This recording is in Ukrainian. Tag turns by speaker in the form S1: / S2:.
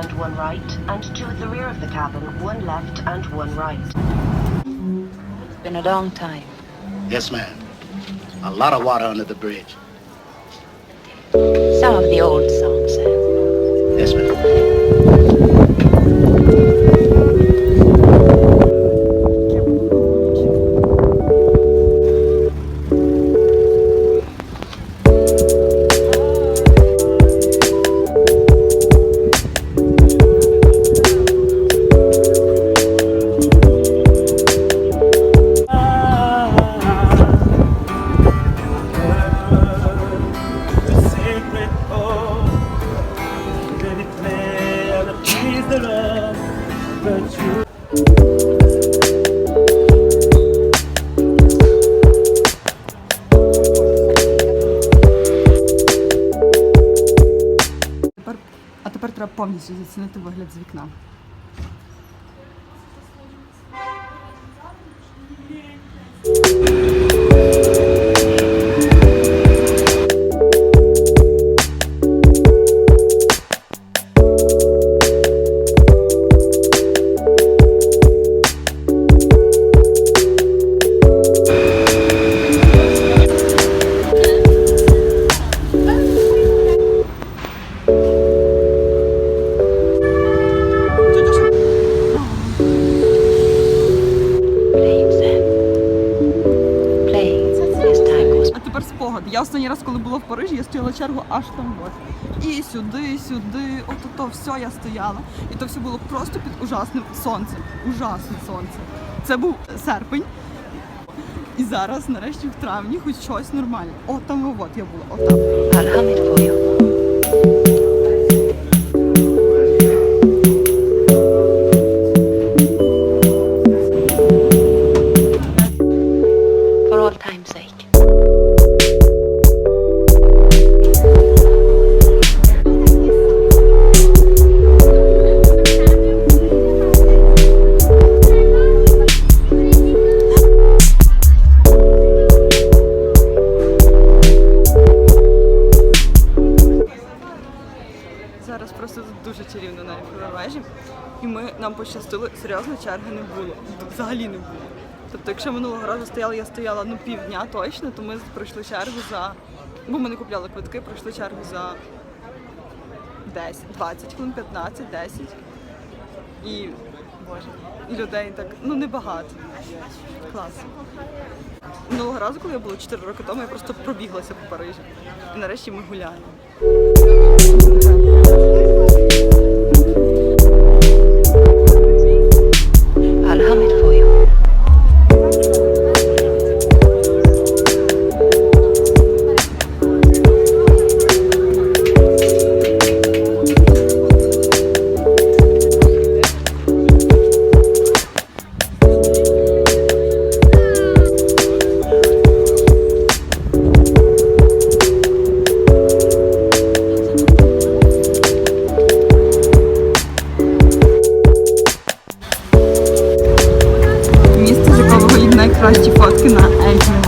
S1: and one right, and two at the rear of the cabin, one left and one right.
S2: It's been a long time.
S3: Yes, ma'am. A lot of water under the bridge.
S2: Some of the old songs,
S4: Тепер, а тепер треба повністю зацінити вигляд з вікна. Тепер. Я останній раз, коли була в Парижі, я стояла чергу аж там от. І сюди, і сюди, от то все я стояла. І то все було просто під ужасним сонцем. Ужасне сонце. Це був серпень. І зараз, нарешті, в травні, хоч щось нормальне. От там от я була, от просто дуже чарівно на вежі. І ми нам пощастило, серйозно черги не було. Взагалі не було. Тобто, якщо минулого разу стояла, я стояла ну півдня точно, то ми пройшли чергу за. Бо ми не купляли квитки, пройшли чергу за 10, 20 хвилин, 15, 10. І боже, і людей так, ну небагато. Клас. Минулого разу, коли я була 4 роки тому, я просто пробіглася по Парижі. І нарешті ми гуляємо. prości fotki na Elfie.